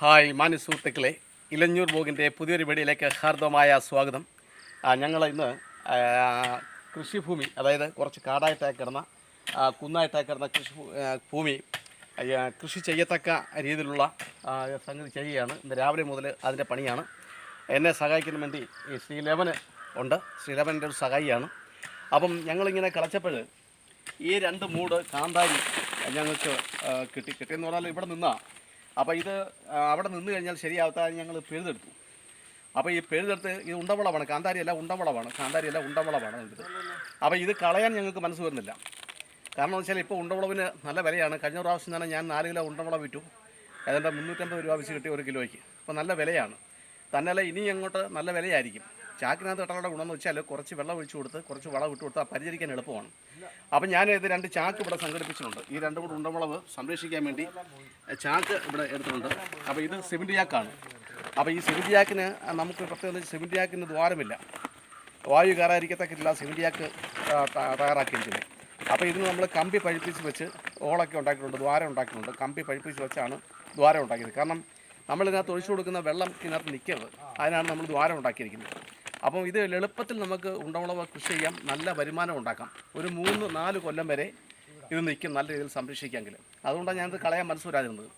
Hi മാന്യ സുഹൃത്തുക്കളെ ഇലഞ്ഞൂർ ബോഗിന്റെ പുതിയൊരു വീഡിയോയിലേക്ക് ഹാർദവമായ സ്വാഗതം. ഞങ്ങൾ ഇന്ന് കൃഷിഭൂമി അതായത് കുറച്ച് കാടായിട്ടായി കിടന്ന കുന്നായിട്ടായി കിടന്ന കൃഷി ഭൂമി കൃഷി ചെയ്യത്തക്ക രീതിയിലുള്ള സംഗതി ചെയ്യുകയാണ്. ഇന്ന് രാവിലെ മുതൽ അതിന്റെ പണിയാണ്. എന്നെ സഹായിക്കുന്ന വേണ്ടി ഈ ശ്രീലേവന് ഉണ്ട്. ശ്രീലേവന്റെ ഒരു സഹായിയാണ്. അപ്പം ഞങ്ങളിങ്ങനെ കളച്ചപ്പോൾ ഈ രണ്ട് മൂട് കാന്താരി ഞങ്ങൾക്ക് കിട്ടി. കിട്ടിയെന്ന് പറഞ്ഞാൽ ഇവിടെ നിന്നാ അപ്പോൾ ഇത് അവിടെ നിന്ന് കഴിഞ്ഞാൽ ശരിയാവാത്ത ഞങ്ങൾ പെഴുതെടുത്തു. അപ്പോൾ ഈ പെഴുതെടുത്ത് ഇത് ഉണ്ടവളമാണ് കാന്താരിയല്ല ഉണ്ടവളമാണ് കാന്താരിയല്ല ഉണ്ടവളമാണ് ഇത് അപ്പോൾ ഇത് കളയാൻ ഞങ്ങൾക്ക് മനസ്സ് വരുന്നില്ല. കാരണം വെച്ചാൽ ഇപ്പോൾ ഉണ്ടവളവിന് നല്ല വിലയാണ്. കഴിഞ്ഞ പ്രാവശ്യം തന്നെ ഞാൻ നാല് കിലോ ഉണ്ടവളം വിറ്റു. ഏതാണ്ട് മുന്നൂറ്റമ്പത് രൂപ വെച്ച് കിട്ടി ഒരു കിലോയ്ക്ക്. അപ്പോൾ നല്ല വിലയാണ്. തന്നെയല്ല ഇനി അങ്ങോട്ട് നല്ല വിലയായിരിക്കും. ചാക്കിനകത്ത് കെട്ടാനുള്ള ഗുണമെന്ന് വെച്ചാൽ കുറച്ച് വെള്ളം ഒഴിച്ചു കൊടുത്ത് കുറച്ച് വളം ഇട്ട് കൊടുത്താൽ പരിചരിക്കാൻ എളുപ്പമാണ്. അപ്പം ഞാൻ ഇത് രണ്ട് ചാക്ക് ഇവിടെ സംഘടിപ്പിച്ചിട്ടുണ്ട്. ഈ രണ്ടും കൂടെ ഉണ്ടമുളവ് സംരക്ഷിക്കാൻ വേണ്ടി ചാക്ക് ഇവിടെ എടുത്തിട്ടുണ്ട്. അപ്പോൾ ഇത് സിമെന്റ് ചാക്കാണ്. അപ്പോൾ ഈ സിമെന്റ് ചാക്കിന് നമുക്ക് പ്രത്യേകം സിമെന്റ് ചാക്കിന് ദ്വാരമില്ല. വായു കയറാതിരിക്കത്തക്കില്ല സിമെന്റ് ചാക്ക് തയ്യാറാക്കിയിരിക്കുന്നത് അപ്പോൾ ഇതിന് നമ്മൾ കമ്പി പഴിപ്പിച്ച് വെച്ച് ഓളൊക്കെ ഉണ്ടാക്കിയിട്ടുണ്ട് ദ്വാരം ഉണ്ടാക്കിയിട്ടുണ്ട്. കമ്പി പഴിപ്പിച്ച് വെച്ചാണ് ദ്വാരം ഉണ്ടാക്കിയത്. കാരണം നമ്മളിതിനകത്ത് ഒഴിച്ചു കൊടുക്കുന്ന വെള്ളം ഇതിനകത്ത് നിൽക്കരുത് അതിനാണ് നമ്മൾ ദ്വാരം ഉണ്ടാക്കിയിരിക്കുന്നത്. അപ്പം ഇത് എളുപ്പത്തിൽ നമുക്ക് ഉണ്ടമുളക് കൃഷി ചെയ്യാം. നല്ല വരുമാനം ഉണ്ടാക്കാം. ഒരു മൂന്ന് നാല് കൊല്ലം വരെ ഇത് നിൽക്കും നല്ല രീതിയിൽ സംരക്ഷിക്കാമെങ്കിൽ. അതുകൊണ്ടാണ് ഞാനിത് കളയാൻ മനസ്സ് വരാതിരുന്നത്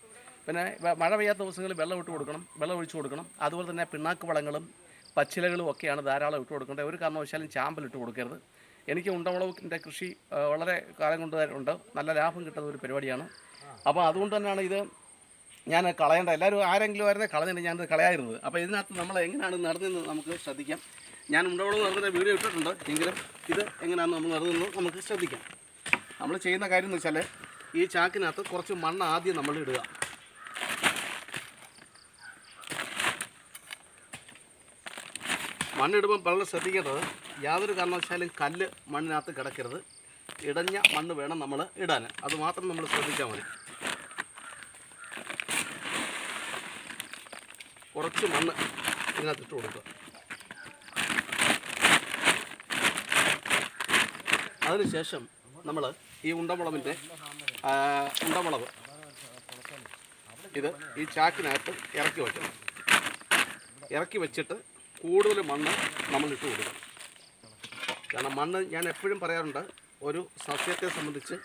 പിന്നെ മഴ പെയ്യാത്ത ദിവസങ്ങളിൽ വെള്ളം ഇട്ട് കൊടുക്കണം വെള്ളം ഒഴിച്ചു കൊടുക്കണം. അതുപോലെ തന്നെ പിണ്ണാക്ക് വളങ്ങളും പച്ചിലകളും ഒക്കെയാണ് ധാരാളം ഇട്ട് കൊടുക്കേണ്ടത്. ഒരു കാരണവശാലും ചാമ്പൽ ഇട്ട് കൊടുക്കരുത്. എനിക്ക് ഉണ്ടമുളകിന്റെ കൃഷി വളരെ കാലം കൊണ്ട് ഉണ്ട്. നല്ല ലാഭം കിട്ടുന്ന ഒരു പരിപാടിയാണ്. അപ്പോൾ അതുകൊണ്ട് തന്നെയാണ് ഇത് ഞാൻ കളയേണ്ട എല്ലാവരും ആരെങ്കിലും ആയിരുന്നേ കളഞ്ഞിട്ട് ഞാനത് കളയായിരുന്നത് അപ്പോൾ ഇതിനകത്ത് നമ്മൾ എങ്ങനെയാണ് നടന്നതെന്ന് നമുക്ക് ശ്രദ്ധിക്കാം. ഞാൻ ഉണ്ടവളെന്ന് പറഞ്ഞ വീഡിയോ ഇട്ടിട്ടുണ്ട്. എങ്കിലും ഇത് എങ്ങനെയാണെന്ന് നമ്മൾ നടത്തുന്നത് നമുക്ക് ശ്രദ്ധിക്കാം. നമ്മൾ ചെയ്യുന്ന കാര്യം എന്ന് വെച്ചാൽ ഈ ചാക്കിനകത്ത് കുറച്ച് മണ്ണ് ആദ്യം നമ്മൾ ഇടുക. മണ്ണിടുമ്പോൾ വളരെ ശ്രദ്ധിക്കേണ്ടത് യാതൊരു കാരണവശാലും കല്ല് മണ്ണിനകത്ത് കിടക്കരുത്. ഇടഞ്ഞ മണ്ണ് വേണം നമ്മൾ ഇടാൻ. അത് മാത്രം നമ്മൾ ശ്രദ്ധിച്ചാൽ മതി. കുറച്ച് മണ്ണ് ഇതിനകത്ത് ഇട്ട് കൊടുക്കുക. അതിനുശേഷം നമ്മൾ ഈ ഉണ്ടമുളവിന്റെ ഉണ്ടമുളവ് ഇത് ഈ ചാക്കിനകത്ത് ഇറക്കി വയ്ക്കണം. ഇറക്കി വെച്ചിട്ട് കൂടുതൽ മണ്ണ് നമ്മൾ ഇട്ട് കൊടുക്കണം. കാരണം മണ്ണ് ഞാൻ എപ്പോഴും പറയാറുണ്ട് ഒരു സസ്യത്തെ സംബന്ധിച്ച്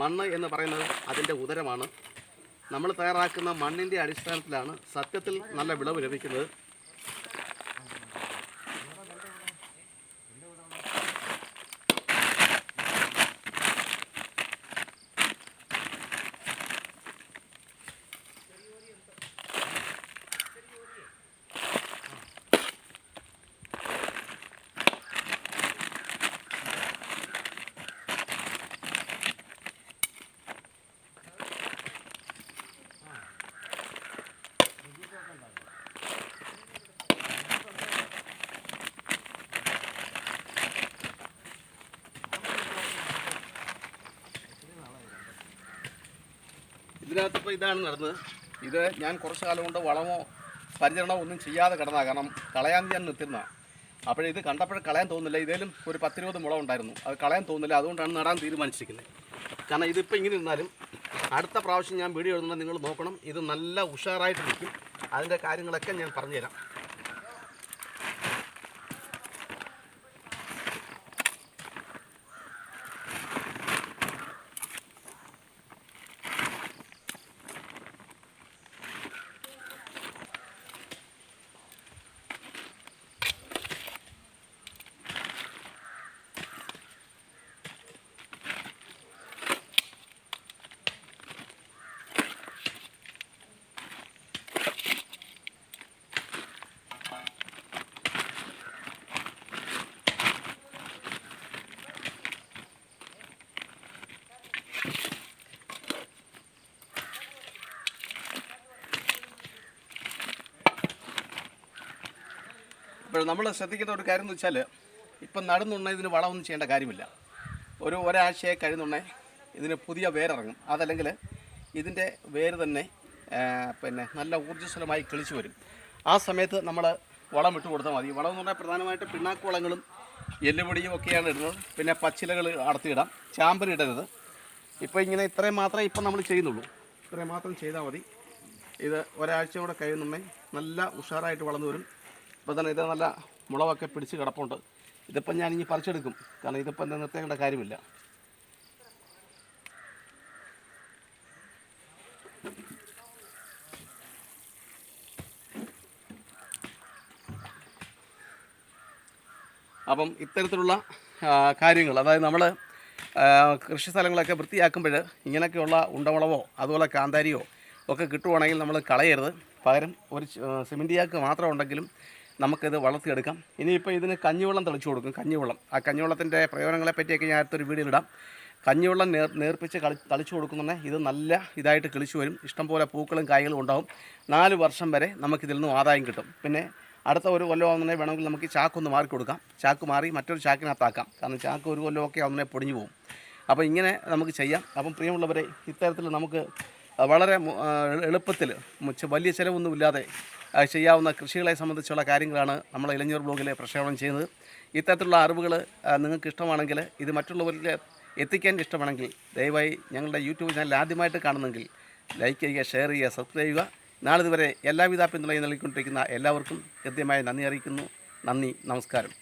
മണ്ണ് എന്ന് പറയുന്നത് അതിന്റെ ഉദരമാണ്. നമ്മൾ തയ്യാറാക്കുന്ന മണ്ണിന്റെ അടിസ്ഥാനത്തിലാണ് സത്യത്തിൽ നല്ല വിളവ് ലഭിക്കുന്നത്. ഇതിനകത്ത് ഇപ്പോൾ ഇതാണ് നടന്നത്. ഇത് ഞാൻ കുറച്ച് കാലം കൊണ്ട് വളമോ പരിചരണമോ ഒന്നും ചെയ്യാതെ കിടന്നാ. കാരണം കളയാൻ ഞാൻ നിർത്തുന്ന അപ്പോഴിത് കണ്ടപ്പോൾ കളയാൻ തോന്നുന്നില്ല. ഇതിലും ഒരു പത്തിരുപത് മുള ഉണ്ടായിരുന്നു. അത് കളയാൻ തോന്നുന്നില്ല. അതുകൊണ്ടാണ് നടാൻ തീരുമാനിച്ചിരിക്കുന്നത്. കാരണം ഇതിപ്പോൾ ഇങ്ങനെ ഇരുന്നാലും അടുത്ത പ്രാവശ്യം ഞാൻ വീഡിയോ എഴുതുന്ന നിങ്ങൾ നോക്കണം. ഇത് നല്ല ഉഷാറായിട്ട് നിൽക്കും. അതിന്റെ കാര്യങ്ങളൊക്കെ ഞാൻ പറഞ്ഞുതരാം. നമ്മൾ ശ്രദ്ധിക്കേണ്ട ഒരു കാര്യം എന്ന് വെച്ചാൽ ഇപ്പം നടന്നുണ്ണ ഇതിന് വളമൊന്നും ചെയ്യേണ്ട കാര്യമില്ല. ഒരു ഒരാഴ്ചയെ കഴിയുന്നുണ്ണേ ഇതിന് പുതിയ വേരിറങ്ങും. അതല്ലെങ്കിൽ ഇതിന്റെ വേര് തന്നെ പിന്നെ നല്ല ഊർജസ്വലമായി കിളിച്ചു വരും. ആ സമയത്ത് നമ്മൾ വളം ഇട്ട് കൊടുത്താൽ മതി. വളം എന്ന് പറഞ്ഞാൽ പ്രധാനമായിട്ട് പിണ്ണാക്ക് വളങ്ങളും എല്ലുപൊടിയും ഒക്കെയാണ് ഇടുന്നത്. പിന്നെ പച്ചിലകൾ അടുത്തിടാം ചാമ്പലിടരുത് ഇപ്പോൾ ഇങ്ങനെ ഇത്രയും മാത്രമേ ഇപ്പം നമ്മൾ ചെയ്യുന്നുള്ളൂ. ഇത്രയും മാത്രം ചെയ്താൽ മതി. ഇത് ഒരാഴ്ച കൂടെ കഴിയുന്നുണ്ടെങ്കിൽ നല്ല ഉഷാറായിട്ട് വളർന്നു വരും. ഇപ്പോൾ തന്നെ ഇത് നല്ല മുളകൊക്കെ പിടിച്ച് കിടപ്പുണ്ട്. ഇതിപ്പം ഞാൻ ഇനി പറിച്ചെടുക്കും. കാരണം ഇതിപ്പം എന്താ നിർത്തേണ്ട കാര്യമില്ല. അപ്പം ഇത്തരത്തിലുള്ള കാര്യങ്ങൾ അതായത് നമ്മൾ കൃഷി സ്ഥലങ്ങളൊക്കെ വൃത്തിയാക്കുമ്പോൾ ഇങ്ങനെയൊക്കെയുള്ള ഉണ്ടമുളവോ അതുപോലെ കാന്താരിയോ ഒക്കെ കിട്ടുവാണെങ്കിൽ നമ്മൾ കളയരുത്. പകരം ഒരു സിമെന്റിയാക്ക് മാത്രം ഉണ്ടെങ്കിലും നമുക്കിത് വളർത്തിയെടുക്കാം. ഇനിയിപ്പോൾ ഇതിന് കഞ്ഞിവെള്ളം തെളിച്ചു കൊടുക്കും കഞ്ഞിവെള്ളം. ആ കഞ്ഞിവെള്ളത്തിന്റെ പ്രയോജനങ്ങളെ പറ്റിയൊക്കെ ഞാൻ അടുത്തൊരു വീഡിയോ ഇടാം. കഞ്ഞിവെള്ളം നേർ നേർപ്പിച്ച് കളി തളിച്ചു കൊടുക്കുന്നുണ്ടെങ്കിൽ ഇത് നല്ല ഇതായിട്ട് കിളിച്ചു വരും. ഇഷ്ടംപോലെ പൂക്കളും കായ്കളും ഉണ്ടാവും. നാല് വർഷം വരെ നമുക്കിതിൽ നിന്നും ആദായം കിട്ടും. പിന്നെ അടുത്ത ഒരു കൊല്ലം ആവുന്നതിനെ വേണമെങ്കിൽ നമുക്ക് ചാക്കൊന്ന് മാറി കൊടുക്കാം. ചാക്ക് മാറി മറ്റൊരു ചാക്കിനകത്താക്കാം. കാരണം ചാക്ക് ഒരു കൊല്ലമൊക്കെ ആവുന്നതിനെ പൊടിഞ്ഞു പോകും. അപ്പോൾ ഇങ്ങനെ നമുക്ക് ചെയ്യാം. അപ്പം പ്രിയമുള്ളവരെ ഇത്തരത്തിൽ നമുക്ക് വളരെ എളുപ്പത്തിൽ വലിയ ചിലവൊന്നുമില്ലാതെ ചെയ്യാവുന്ന കൃഷികളെ സംബന്ധിച്ചുള്ള കാര്യങ്ങളാണ് നമ്മൾ ഇലഞ്ഞൂർ ബ്ലോഗിൽ പ്രക്ഷേപണം ചെയ്യുന്നത്. ഇത്തരത്തിലുള്ള അറിവുകൾ നിങ്ങൾക്ക് ഇഷ്ടമാണെങ്കിൽ ഇത് മറ്റുള്ളവരിൽ എത്തിക്കാൻ ഇഷ്ടമാണെങ്കിൽ ദയവായി ഞങ്ങളുടെ യൂട്യൂബ് ചാനൽ ആദ്യമായിട്ട് കാണുന്നെങ്കിൽ ലൈക്ക് ചെയ്യുക ഷെയർ ചെയ്യുക സബ്സ്ക്രൈബ് ചെയ്യുക. നാളിതുവരെ എല്ലാവിധ പിന്തുണയും നൽകിക്കൊണ്ടിരിക്കുന്ന എല്ലാവർക്കും കൃത്യമായി നന്ദി അറിയിക്കുന്നു. നന്ദി നമസ്കാരം.